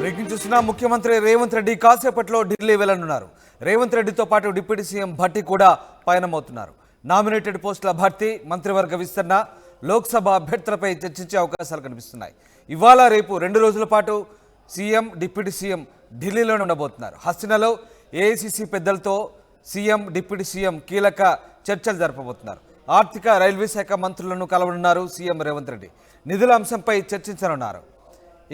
Breaking చూసిన ముఖ్యమంత్రి రేవంత్ రెడ్డి కాసేపట్లో ఢిల్లీ వెళ్ళనున్నారు రేవంత్ రెడ్డితో పాటు డిప్యూటీ సీఎం భట్టి కూడా పయనమవుతున్నారు. నామినేటెడ్ పోస్టుల భర్తీ మంత్రివర్గ విస్తరణ లోక్సభ అభ్యర్థులపై చర్చించే అవకాశాలు కనిపిస్తున్నాయి. ఇవాళ రేపు రెండు రోజుల పాటు సీఎం డిప్యూటీ సీఎం ఢిల్లీలోనే ఉండబోతున్నారు. హస్తినలో ఏఐసిసి పెద్దలతో సీఎం డిప్యూటీ సీఎం కీలక చర్చలు జరపబోతున్నారు. ఆర్థిక రైల్వే శాఖ మంత్రులను కలవనున్నారు సీఎం రేవంత్ రెడ్డి. నిధుల అంశంపై చర్చించనున్నారు.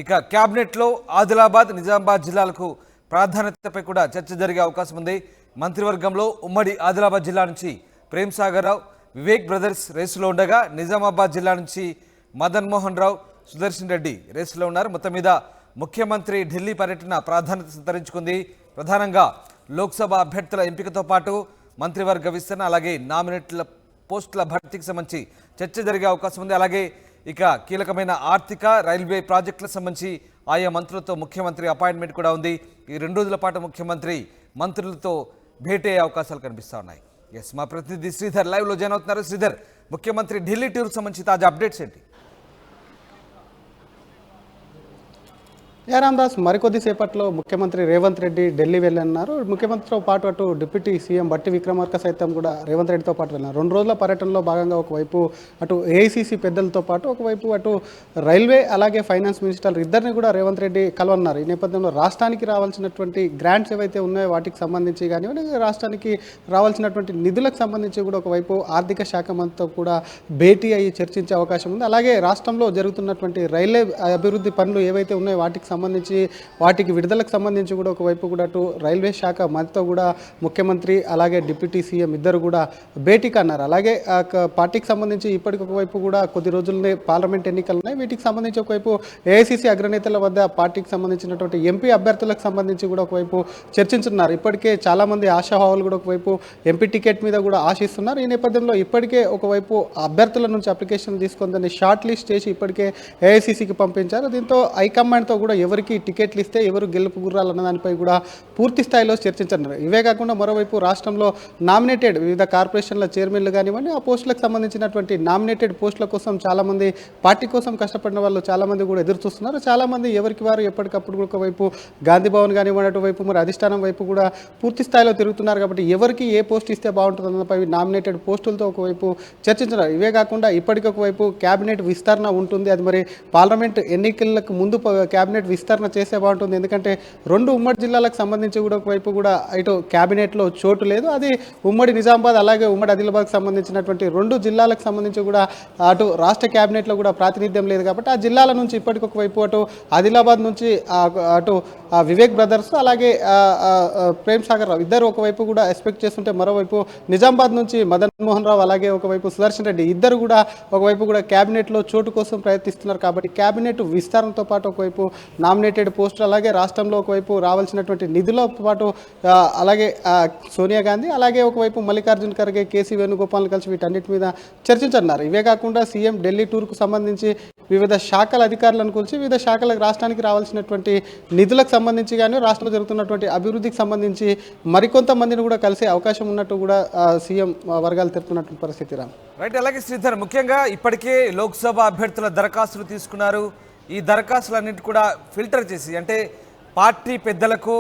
ఇక క్యాబినెట్లో ఆదిలాబాద్ నిజామాబాద్ జిల్లాలకు ప్రాధాన్యతపై కూడా చర్చ జరిగే అవకాశం ఉంది. మంత్రివర్గంలో ఉమ్మడి ఆదిలాబాద్ జిల్లా నుంచి ప్రేమ్ సాగర్ రావు వివేక్ బ్రదర్స్ రేసులో ఉండగా నిజామాబాద్ జిల్లా నుంచి మదన్ మోహన్ రావు సుదర్శన్ రెడ్డి రేసులో ఉన్నారు. మొత్తం మీద ముఖ్యమంత్రి ఢిల్లీ పర్యటన ప్రాధాన్యత సంతరించుకుంది. ప్రధానంగా లోక్సభ అభ్యర్థుల ఎంపికతో పాటు మంత్రివర్గ విస్తరణ అలాగే నామినేట్ల పోస్టుల భర్తీకి సంబంధించి చర్చ జరిగే అవకాశం ఉంది. అలాగే ఇక కీలకమైన ఆర్థిక రైల్వే ప్రాజెక్టులకు సంబంధించి ఆయా మంత్రులతో ముఖ్యమంత్రి అపాయింట్మెంట్ కూడా ఉంది. ఈ రెండు రోజుల పాటు ముఖ్యమంత్రి మంత్రులతో భేటీ అయ్యే అవకాశాలు కనిపిస్తూ ఉన్నాయి. ఎస్ మా ప్రతినిధి శ్రీధర్ లైవ్లో జాయిన్ అవుతున్నారు. శ్రీధర్ ముఖ్యమంత్రి ఢిల్లీ టూర్కి సంబంధించి తాజా అప్డేట్స్ ఏంటి? ఏ రామదాస్ మరికొద్ది సేపట్లో ముఖ్యమంత్రి రేవంత్ రెడ్డి ఢిల్లీ వెళ్ళన్నారు ముఖ్యమంత్రితో పాటు అటు డిప్యూటీ సీఎం బట్టి విక్రమార్క సైతం కూడా రేవంత్ రెడ్డితో పాటు వెళ్ళారు రెండు రోజుల పర్యటనలో భాగంగా ఒకవైపు అటు ఏఐసీసీ పెద్దలతో పాటు ఒకవైపు అటు రైల్వే అలాగే ఫైనాన్స్ మినిస్టర్ ఇద్దరిని కూడా రేవంత్ రెడ్డి కలవన్నారు ఈ నేపథ్యంలో రాష్ట్రానికి రావాల్సినటువంటి గ్రాంట్స్ ఏవైతే ఉన్నాయో వాటికి సంబంధించి కానివ్వండి రాష్ట్రానికి రావాల్సినటువంటి నిధులకు సంబంధించి కూడా ఒకవైపు ఆర్థిక శాఖ మంత్రితో కూడా భేటీ అయ్యి చర్చించే అవకాశం ఉంది. అలాగే రాష్ట్రంలో జరుగుతున్నటువంటి రైల్వే అభివృద్ధి పనులు ఏవైతే ఉన్నాయో వాటికి సంబంధించి వాటికి విడుదలకు సంబంధించి కూడా ఒకవైపు కూడా అటు రైల్వే శాఖ మంత్రితో కూడా ముఖ్యమంత్రి అలాగే డిప్యూటీ సీఎం ఇద్దరు కూడా భేటీకి అన్నారు అలాగే ఆ పార్టీకి సంబంధించి ఇప్పటికి ఒకవైపు కూడా కొద్ది రోజుల్లోనే పార్లమెంట్ ఎన్నికలు ఉన్నాయి వీటికి సంబంధించి ఒకవైపు ఏఐసీసీ అగ్రనేతల వద్ద పార్టీకి సంబంధించినటువంటి ఎంపీ అభ్యర్థులకు సంబంధించి కూడా ఒకవైపు చర్చించున్నారు. ఇప్పటికే చాలామంది ఆశాభావాలు కూడా ఒకవైపు ఎంపీ టికెట్ మీద కూడా ఆశిస్తున్నారు. ఈ నేపథ్యంలో ఇప్పటికే ఒకవైపు అభ్యర్థుల నుంచి అప్లికేషన్ తీసుకుందని షార్ట్ లిస్ట్ చేసి ఇప్పటికే ఏఐసీసీకి పంపించారు. దీంతో హైకమాండ్తో కూడా ఎవరికి టికెట్లు ఇస్తే ఎవరు గెలుపు గుర్రాలన్న దానిపై కూడా పూర్తి స్థాయిలో చర్చించనున్నారు. ఇవే కాకుండా మరోవైపు రాష్ట్రంలో నామినేటెడ్ వివిధ కార్పొరేషన్ల చైర్మన్లు కానివ్వండి ఆ పోస్టులకు సంబంధించినటువంటి నామినేటెడ్ పోస్టుల కోసం చాలామంది పార్టీ కోసం కష్టపడిన వాళ్ళు చాలామంది కూడా ఎదురు చూస్తున్నారు. చాలామంది ఎవరికి వారు ఎప్పటికప్పుడు కూడా ఒకవైపు గాంధీ భవన్ కానివ్వండి అటువైపు మరి అధిష్టానం వైపు కూడా పూర్తి స్థాయిలో తిరుగుతున్నారు కాబట్టి ఎవరికి ఏ పోస్ట్ ఇస్తే బాగుంటుంది అన్నపై నామినేటెడ్ పోస్టులతో ఒకవైపు చర్చించారు ఇవే కాకుండా ఇప్పటికొకవైపు క్యాబినెట్ విస్తరణ ఉంటుంది. అది మరి పార్లమెంట్ ఎన్నికలకు ముందు క్యాబినెట్ విస్తరణ చేస్తే బాగుంటుంది. ఎందుకంటే రెండు ఉమ్మడి జిల్లాలకు సంబంధించి కూడా ఒకవైపు కూడా ఇటు క్యాబినెట్లో చోటు లేదు. అది ఉమ్మడి నిజామాబాద్ అలాగే ఉమ్మడి ఆదిలాబాద్కి సంబంధించినటువంటి రెండు జిల్లాలకు సంబంధించి కూడా అటు రాష్ట్ర క్యాబినెట్లో కూడా ప్రాతినిధ్యం లేదు కాబట్టి ఆ జిల్లాల నుంచి ఇప్పటికి ఒకవైపు అటు ఆదిలాబాద్ నుంచి అటు వివేక్ బ్రదర్స్ అలాగే ప్రేమ్ సాగర్ రావు ఇద్దరు ఒకవైపు కూడా ఎక్స్పెక్ట్ చేస్తుంటే మరోవైపు నిజామాబాద్ నుంచి మదన్ మోహన్ రావు అలాగే ఒకవైపు సుదర్శన్ రెడ్డి ఇద్దరు కూడా ఒకవైపు కూడా క్యాబినెట్లో చోటు కోసం ప్రయత్నిస్తున్నారు కాబట్టి క్యాబినెట్ విస్తరణతో పాటు ఒకవైపు నామినేటెడ్ పోస్టులు అలాగే రాష్ట్రంలో ఒకవైపు రావాల్సినటువంటి నిధులతో పాటు అలాగే సోనియా గాంధీ అలాగే ఒకవైపు మల్లికార్జున్ ఖర్గే కేసీ వేణుగోపాల్ కలిసి వీటన్నిటి మీద చర్చించన్నారు ఇవే కాకుండా సీఎం ఢిల్లీ టూర్కు సంబంధించి వివిధ శాఖల అధికారులను కూల్చి వివిధ శాఖలకు రాష్ట్రానికి రావాల్సినటువంటి నిధులకు సంబంధించి కానీ రాష్ట్రంలో జరుగుతున్నటువంటి అభివృద్ధికి సంబంధించి మరికొంతమందిని కూడా కలిసే అవకాశం ఉన్నట్టు కూడా సీఎం వర్గాలు తెలుపుతున్నటువంటి పరిస్థితి రామ్ రైట్ అలాగే శ్రీధర్ ముఖ్యంగా ఇప్పటికే లోక్సభ అభ్యర్థుల దరఖాస్తులు తీసుకున్నారు. ఈ దరఖాస్తులన్నింటి కూడా ఫిల్టర్ చేసి అంటే పార్టీ పెద్దలకు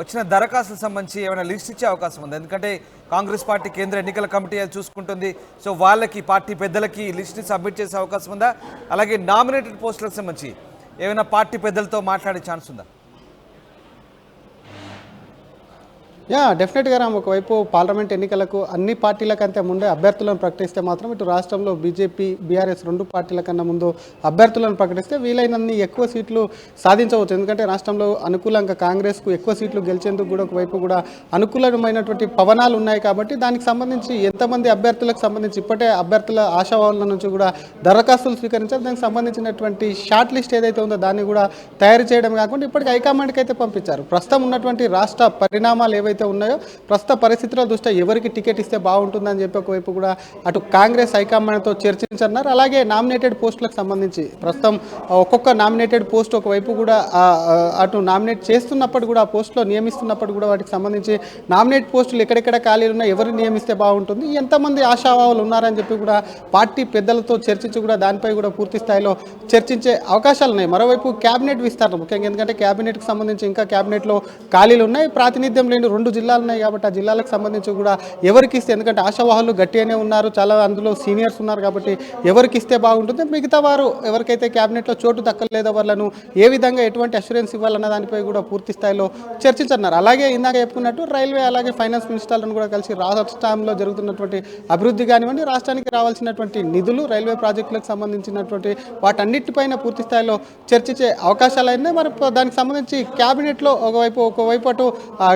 వచ్చిన దరఖాస్తులకు సంబంధించి ఏమైనా లిస్ట్ ఇచ్చే అవకాశం ఉంది. ఎందుకంటే కాంగ్రెస్ పార్టీ కేంద్ర ఎన్నికల కమిటీ అది చూసుకుంటుంది. సో వాళ్ళకి పార్టీ పెద్దలకి లిస్ట్ సబ్మిట్ చేసే అవకాశం ఉందా? అలాగే నామినేటెడ్ పోస్టులకు సంబంధించి ఏమైనా పార్టీ పెద్దలతో మాట్లాడే ఛాన్స్ ఉందా? యా డెఫినెట్గా రామ్ ఒకవైపు పార్లమెంట్ ఎన్నికలకు అన్ని పార్టీల కంటే ముందే అభ్యర్థులను ప్రకటిస్తే మాత్రం ఇటు రాష్ట్రంలో బీజేపీ బీఆర్ఎస్ రెండు పార్టీల కన్నా ముందు అభ్యర్థులను ప్రకటిస్తే వీలైనన్ని ఎక్కువ సీట్లు సాధించవచ్చు. ఎందుకంటే రాష్ట్రంలో అనుకూలంగా కాంగ్రెస్కు ఎక్కువ సీట్లు గెలిచేందుకు కూడా ఒకవైపు కూడా అనుకూలమైనటువంటి పవనాలు ఉన్నాయి కాబట్టి దానికి సంబంధించి ఎంతమంది అభ్యర్థులకు సంబంధించి ఇప్పటే అభ్యర్థుల ఆశావాళ్ళ నుంచి కూడా దరఖాస్తులు స్వీకరించారు. దానికి సంబంధించినటువంటి షార్ట్ లిస్ట్ ఏదైతే ఉందో దాన్ని కూడా తయారు చేయడం కాకుండా ఇప్పటికి హైకమాండ్కి అయితే పంపించారు. ప్రస్తుతం ఉన్నటువంటి రాష్ట్ర పరిణామాలు ఏవైతే ఏవైతే ఉన్నాయో ప్రస్తుత పరిస్థితుల దృష్ట్యా ఎవరికి టికెట్ ఇస్తే బాగుంటుందని చెప్పి ఒకవైపు కూడా అటు కాంగ్రెస్ హైకమాండ్తో చర్చించన్నారు అలాగే నామినేటెడ్ పోస్టులకు సంబంధించి ప్రస్తుతం ఒక్కొక్క నామినేటెడ్ పోస్ట్ ఒకవైపు కూడా అటు నామినేట్ చేస్తున్నప్పుడు కూడా ఆ పోస్టులో నియమిస్తున్నప్పుడు కూడా వాటికి సంబంధించి నామినేట్ పోస్టులు ఎక్కడెక్కడ ఖాళీలు ఉన్నాయి ఎవరు నియమిస్తే బాగుంటుంది. ఎంతమంది ఆశావాహులు ఉన్నారని చెప్పి కూడా పార్టీ పెద్దలతో చర్చించి కూడా దానిపై కూడా పూర్తి స్థాయిలో చర్చించే అవకాశాలు ఉన్నాయి. మరోవైపు క్యాబినెట్ విస్తరణ ముఖ్యంగా ఎందుకంటే క్యాబినెట్కి సంబంధించి ఇంకా క్యాబినెట్లో ఖాళీలు ఉన్నాయి. ప్రాతినిధ్యం లేని రెండు జిల్లాలు ఉన్నాయి కాబట్టి ఆ జిల్లాలకు సంబంధించి కూడా ఎవరికి ఇస్తే ఎందుకంటే ఆశావాహులు గట్టిగానే ఉన్నారు చాలా అందులో సీనియర్స్ ఉన్నారు కాబట్టి ఎవరికి ఇస్తే బాగుంటుంది మిగతా వారు ఎవరికైతే క్యాబినెట్లో చోటు దక్కలేదో వాళ్ళను ఏ విధంగా ఎటువంటి అష్యూరెన్స్ ఇవ్వాలన్న దానిపై కూడా పూర్తి స్థాయిలో చర్చించన్నారు అలాగే ఇందాక చెప్పుకున్నట్టు రైల్వే అలాగే ఫైనాన్స్ మినిస్టర్లను కూడా కలిసి రాష్ట్రంలో జరుగుతున్నటువంటి అభివృద్ధి కానివ్వండి రాష్ట్రానికి రావాల్సినటువంటి నిధులు రైల్వే ప్రాజెక్టులకు సంబంధించినటువంటి వాటన్నిటిపైన పూర్తి స్థాయిలో చర్చించే అవకాశాలు అయినాయి. మరి దానికి సంబంధించి క్యాబినెట్లో ఒకవైపు ఒకవైపు అటు ఆ,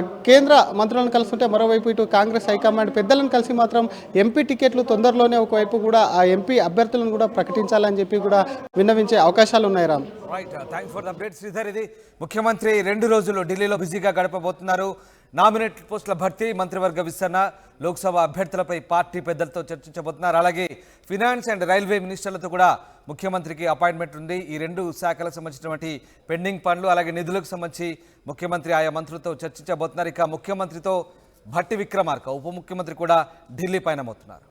కేంద్ర మంత్రులను కలుస్తుంటే మరోవైపు ఇటు కాంగ్రెస్ హైకమాండ్ పెద్దలను కలిసి మాత్రం ఎంపీ టికెట్లు తొందరలోనే ఒకవైపు కూడా ఆ ఎంపీ అభ్యర్థులను కూడా ప్రకటించాలని చెప్పి కూడా విన్నవించే అవకాశాలు ఉన్నాయి Ram. Right thanks for the update Sridhar ఇది ముఖ్యమంత్రి రెండు రోజులు ఢిల్లీలో బిజీగా గడపబోతున్నారు. నామినేట్ పోస్టుల భర్తీ మంత్రివర్గ విస్తరణ లోక్సభ అభ్యర్థులపై పార్టీ పెద్దలతో చర్చించబోతున్నారు. అలాగే ఫినాన్స్ అండ్ రైల్వే మినిస్టర్లతో కూడా ముఖ్యమంత్రికి అపాయింట్మెంట్ ఉంది. ఈ రెండు శాఖలకు సంబంధించినటువంటి పెండింగ్ పనులు అలాగే నిధులకు సంబంధించి ముఖ్యమంత్రి ఆయా మంత్రులతో చర్చించబోతున్నారు. ఇక ముఖ్యమంత్రితో భట్టి విక్రమార్క ఉప ముఖ్యమంత్రి కూడా ఢిల్లీ పయనమవుతున్నారు.